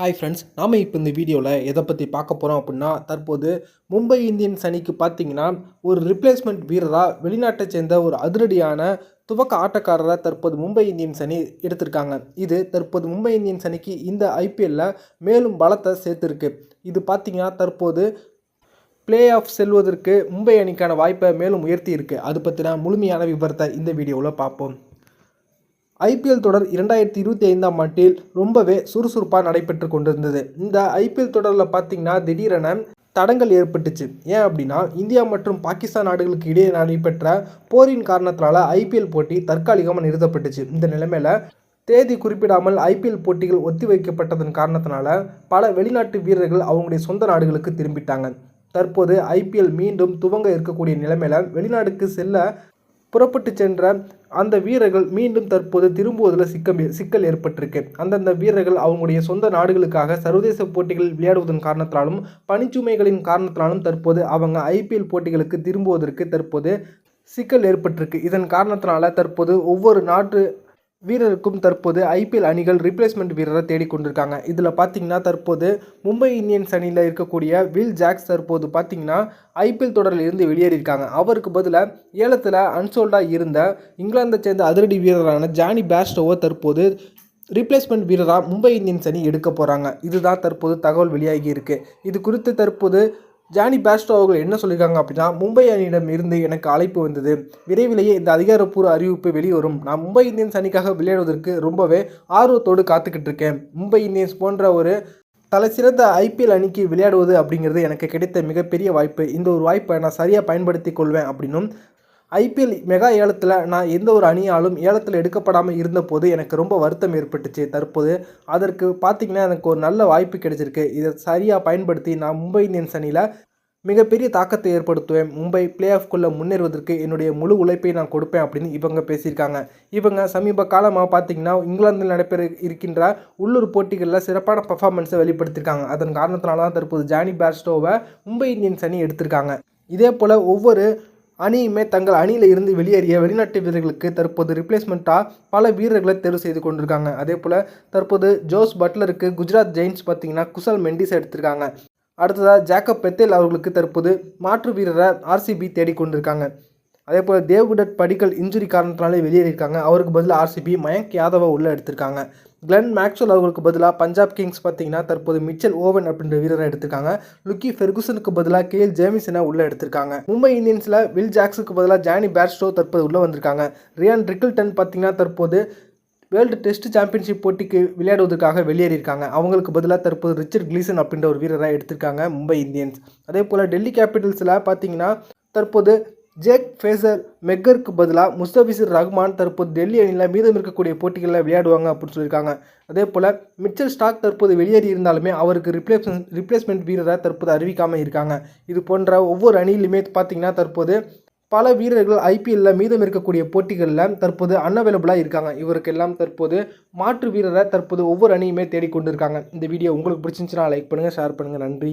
Hi friends நாம் இப்போ இந்த வீடியோவில் எதை பற்றி பார்க்க போகிறோம் அப்படின்னா தற்போது மும்பை இந்தியன்ஸ் அணிக்கு பார்த்தீங்கன்னா ஒரு ரிப்ளேஸ்மெண்ட் வீரராக வெளிநாட்டை சேர்ந்த ஒரு அதிரடியான துவக்க ஆட்டக்காரரை தற்போது மும்பை இந்தியன்ஸ் அணி எடுத்திருக்காங்க. இது தற்போது மும்பை இந்தியன்ஸ் அணிக்கு இந்த ஐபிஎல்லில் மேலும் பலத்தை சேர்த்துருக்கு. இது பார்த்தீங்கன்னா தற்போது பிளே ஆஃப் செல்வதற்கு மும்பை அணிக்கான வாய்ப்பை மேலும் உயர்த்தி இருக்குது அது பற்றின முழுமையான விவரத்தை இந்த வீடியோவில் பார்ப்போம். ஐபிஎல் தொடர் இரண்டாயிரத்தி இருபத்தி ஐந்தாம் ஆண்டில் ரொம்பவே சுறுசுறுப்பாக நடைபெற்று கொண்டிருந்தது. இந்த ஐபிஎல் தொடரில் பார்த்தீங்கன்னா திடீரென தடங்கள் ஏற்பட்டுச்சு. ஏன் அப்படின்னா இந்தியா மற்றும் பாகிஸ்தான் நாடுகளுக்கு இடையே நடைபெற்ற போரின் காரணத்தினால ஐபிஎல் போட்டி தற்காலிகமாக நிறுத்தப்பட்டுச்சு. இந்த நிலைமையில் தேதி குறிப்பிடாமல் ஐபிஎல் போட்டிகள் ஒத்திவைக்கப்பட்டதன் காரணத்தினால பல வெளிநாட்டு வீரர்கள் அவங்களுடைய சொந்த நாடுகளுக்கு திரும்பிட்டாங்க. தற்போது ஐபிஎல் மீண்டும் துவங்க இருக்கக்கூடிய நிலைமையில் வெளிநாடுக்கு செல்ல புறப்பட்டு சென்ற அந்த வீரர்கள் மீண்டும் தற்போது திரும்புவதில் சிக்கம் சிக்கல் ஏற்பட்டிருக்கு. அந்தந்த வீரர்கள் அவங்களுடைய சொந்த நாடுகளுக்காக சர்வதேச போட்டிகளில் விளையாடுவதன் காரணத்தினாலும் பணிச்சுமைகளின் காரணத்தினாலும் தற்போது அவங்க ஐபிஎல் போட்டிகளுக்கு திரும்புவதற்கு தற்போது சிக்கல் ஏற்பட்டிருக்கு. இதன் காரணத்தினால தற்போது ஒவ்வொரு நாட்டு வீரருக்கும் தற்போது ஐபிஎல் அணிகள் ரிப்ளேஸ்மெண்ட் வீரரை தேடிக்கொண்டிருக்காங்க இதில் பார்த்தீங்கன்னா தற்போது மும்பை இந்தியன்ஸ் அணியில் இருக்கக்கூடிய வில் ஜாக்ஸ் தற்போது பார்த்தீங்கன்னா ஐபிஎல் தொடரில் இருந்து வெளியேறியிருக்காங்க. அவருக்கு பதிலாக ஏலத்தில் அன்சோல்டாக இருந்த இங்கிலாந்தை சேர்ந்த அதிரடி வீரரான ஜானி பேஸ்டோவை தற்போது ரீப்ளேஸ்மெண்ட் வீரராக மும்பை இந்தியன்ஸ் அணி எடுக்க போகிறாங்க இதுதான் தற்போது தகவல் வெளியாகி இருக்குது இது குறித்து தற்போது ஜானி பேஸ்டோ அவர்கள் என்ன சொல்லியிருக்காங்க அப்படின்னா மும்பை அணியிடம் இருந்து எனக்கு அழைப்பு வந்தது. விரைவிலேயே இந்த அதிகாரப்பூர்வ அறிவிப்பு வெளிவரும். நான் மும்பை இந்தியன்ஸ் அணிக்காக விளையாடுவதற்கு ரொம்பவே ஆர்வத்தோடு காத்துக்கிட்டு இருக்கேன். மும்பை இந்தியன்ஸ் போன்ற ஒரு தலை சிறந்த ஐபிஎல் அணிக்கு விளையாடுவது அப்படிங்கிறது எனக்கு கிடைத்த மிகப்பெரிய வாய்ப்பு. இந்த ஒரு வாய்ப்பை நான் சரியாக பயன்படுத்தி கொள்வேன் அப்படின்னும் ஐபிஎல் மெகா ஏலத்தில் நான் எந்த ஒரு அணியாலும் ஏலத்தில் எடுக்கப்படாமல் இருந்தபோது எனக்கு ரொம்ப வருத்தம் ஏற்பட்டுச்சு. தற்போது அதற்கு பார்த்திங்கன்னா எனக்கு ஒரு நல்ல வாய்ப்பு கிடைச்சிருக்கு. இதை சரியாக பயன்படுத்தி நான் மும்பை இந்தியன்ஸ் அணியில் மிகப்பெரிய தாக்கத்தை ஏற்படுத்துவேன். மும்பை பிளே ஆஃப்குள்ளே முன்னேறுவதற்கு என்னுடைய முழு உழைப்பை நான் கொடுப்பேன் அப்படின்னு இவங்க பேசியிருக்காங்க. இவங்க சமீப காலமாக பார்த்தீங்கன்னா இங்கிலாந்தில் நடைபெற இருக்கின்ற உள்ளூர் போட்டிகளில் சிறப்பான பர்ஃபார்மன்ஸை வெளிப்படுத்தியிருக்காங்க. அதன் காரணத்தினால தான் தற்போது ஜானி பேர்ஸ்டோவை மும்பை இந்தியன்ஸ் அணி எடுத்திருக்காங்க. இதே போல் ஒவ்வொரு அணியுமே தங்கள் அணியில் இருந்து வெளியேறிய வெளிநாட்டு வீரர்களுக்கு தற்போது ரிப்ளேஸ்மெண்ட்டாக பல வீரர்களை தேர்வு செய்து கொண்டிருக்காங்க. அதே போல் தற்போது ஜோஸ் பட்லருக்கு குஜராத் ஜெயின்ஸ் பார்த்தீங்கன்னா குசல் மெண்டிஸ் எடுத்திருக்காங்க. அடுத்ததாக ஜாக்கப் பெத்தேல் அவர்களுக்கு தற்போது மாற்று வீரரை ஆர்சிபி தேடிக்கொண்டிருக்காங்க. அதே போல் தேவ்குடட் படிக்கல் இன்ஜுரி காரணத்தினாலே வெளியேறியிருக்காங்க. அவருக்கு பதிலாக ஆர்சிபி மயங்க் யாதவை உள்ளே எடுத்திருக்காங்க. கிளென் மேக்ஸ்வெல் அவர்களுக்கு பதிலாக பஞ்சாப் கிங்ஸ் பார்த்தீங்கன்னா தற்போது மிச்சல் ஓவன் அப்படின்ற வீரரை எடுத்திருக்காங்க. லுக்கி ஃபெர்குசனுக்கு பதிலாக கேஎல் ஜேமிசனை உள்ளே எடுத்திருக்காங்க. மும்பை இந்தியன்ஸில் வில் ஜாக்ஸுக்கு பதிலாக ஜானி பேர்ஸ்டோ தற்போது உள்ளே வந்திருக்காங்க. ரியான் ரிக்கில்டன் பார்த்தீங்கன்னா தற்போது வேர்ல்டு டெஸ்ட் சாம்பியன்ஷிப் போட்டிக்கு விளையாடுவதற்காக வெளியேறியிருக்காங்க. அவங்களுக்கு பதிலாக தற்போது ரிச்சர்ட் கிளீசன் அப்படின்ற ஒரு வீரரை எடுத்திருக்காங்க மும்பை இந்தியன்ஸ். அதே போல் டெல்லி கேபிட்டல்ஸில் பார்த்தீங்கன்னா தற்போது ஜேக் ஃபேசர் மெக்கருக்கு பதிலாக முஸ்தபிசர் ரஹ்மான் தற்போது டெல்லி அணியில் மீதம் இருக்கக்கூடிய போட்டிகளில் விளையாடுவாங்க அப்படின்னு சொல்லியிருக்காங்க. அதே போல் மிச்சல் ஸ்டாக் தற்போது வெளியேறி இருந்தாலுமே அவருக்கு ரிப்ளேஸ்மெண்ட் ரிப்ளேஸ்மெண்ட் வீரரை தற்போது அறிவிக்காமல் இருக்காங்க. இது போன்ற ஒவ்வொரு அணியிலுமே பார்த்தீங்கன்னா தற்போது பல வீரர்கள் ஐபிஎல்லில் மீதம் இருக்கக்கூடிய போட்டிகளில் தற்போது அன்அவைலபிளாக இருக்காங்க. இவருக்கெல்லாம் தற்போது மாற்று வீரரை தற்போது ஒவ்வொரு அணியுமே தேடிக்கொண்டு இருக்காங்க இந்த வீடியோ உங்களுக்கு பிடிச்சிருந்துச்சுன்னா லைக் பண்ணுங்கள் ஷேர் பண்ணுங்கள் நன்றி.